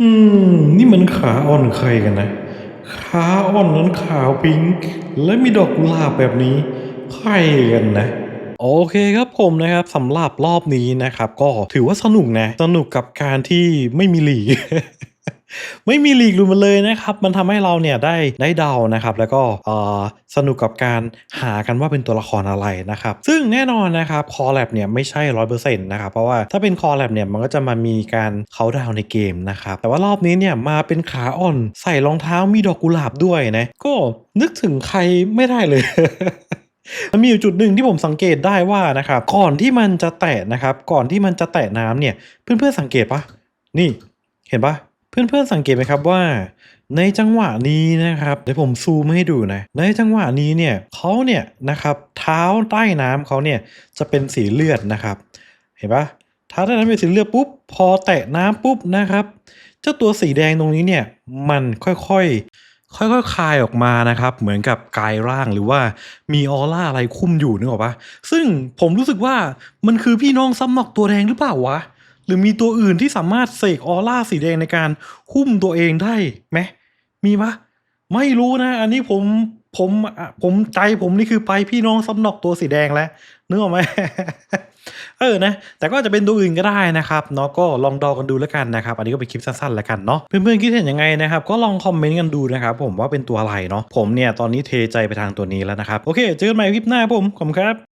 อืม นี่มันขาอ่อนใครกันนะ ขาอ่อนนั้นขาวพิงค์และมีดอกกุหลาบแบบนี้ใครกันนะ โอเคครับผมนะครับสำหรับรอบนี้นะครับ ก็ถือว่าสนุกนะ สนุกกับการที่ไม่มีหลี ไม่มีหลีกหลุดมาเลยนะครับ มันทำให้เราเนี่ยได้ได้เดานะครับ แล้วก็สนุกกับการหากันว่าเป็นตัวละครอะไรนะครับ ซึ่งแน่นอนนะครับคอแลบเนี่ยไม่ใช่ร้อยเปอร์เซ็นต์นะครับ เพราะว่าถ้าเป็นคอแลบเนี่ยมันก็จะมามีการเขาดาวในเกมนะครับ แต่ว่ารอบนี้เนี่ยมาเป็นขาอ่อนใส่รองเท้ามีดอกกุหลาบด้วยนะ ก็นึกถึงใครไม่ได้เลยมันมีอยู่จุดหนึ่งที่ผมสังเกตได้ว่านะครับ ก่อนที่มันจะแตะนะครับ ก่อนที่มันจะแตะน้ำเนี่ย เพื่อนๆสังเกตปะนี่เห็นปะ เพื่อนๆสังเกตไหมครับว่า ในจังหวะนี้นะครับเดี๋ยวผมซูมให้ดูนะในจังหวะนี้เนี่ยเขาเนี่ยนะครับเท้าใต้น้ำเขาเนี่ยจะเป็นสีเลือดนะครับ เห็นปะเท้าใต้น้ำเป็นสีเลือดปุ๊บพอแตะน้ำปุ๊บนะครับเจ้าตัวสีแดงตรงนี้เนี่ยมันค่อยๆ ค่อยๆคลายออกมานะครับ เหมือนกับกายร่างหรือว่ามีออร่าอะไรคุ้มอยู่นึกออกปะซึ่งผมรู้สึกว่ามันคือพี่น้องซัมนอกตัวแดงหรือเปล่าวะ หรือมีตัวอื่นที่สามารถเสกออร่าสีแดงในการหุ้มตัวเองได้ไหมมีปะไม่รู้นะ อันนี้ผมผมผมใจผมนี่คือไปพี่น้องซัมนอกตัวสีแดงแล้วนึกออกไหมเออนะ แต่ก็จะเป็นตัวอื่นก็ได้นะครับเนาะก็ลองดอกันดูแล้วกันนะครับ อันนี้ก็เป็นคลิปสั้นๆแล้วกันเนาะเพื่อนๆคิดเห็นยังไงนะครับ ก็ลองคอมเมนต์กันดูนะครับ ผมว่าเป็นตัวอะไรเนาะผมเนี่ยตอนนี้เทใจไปทางตัวนี้แล้วนะครับ โอเค เจอกันใหม่คลิปหน้าผมขอบคุณครับ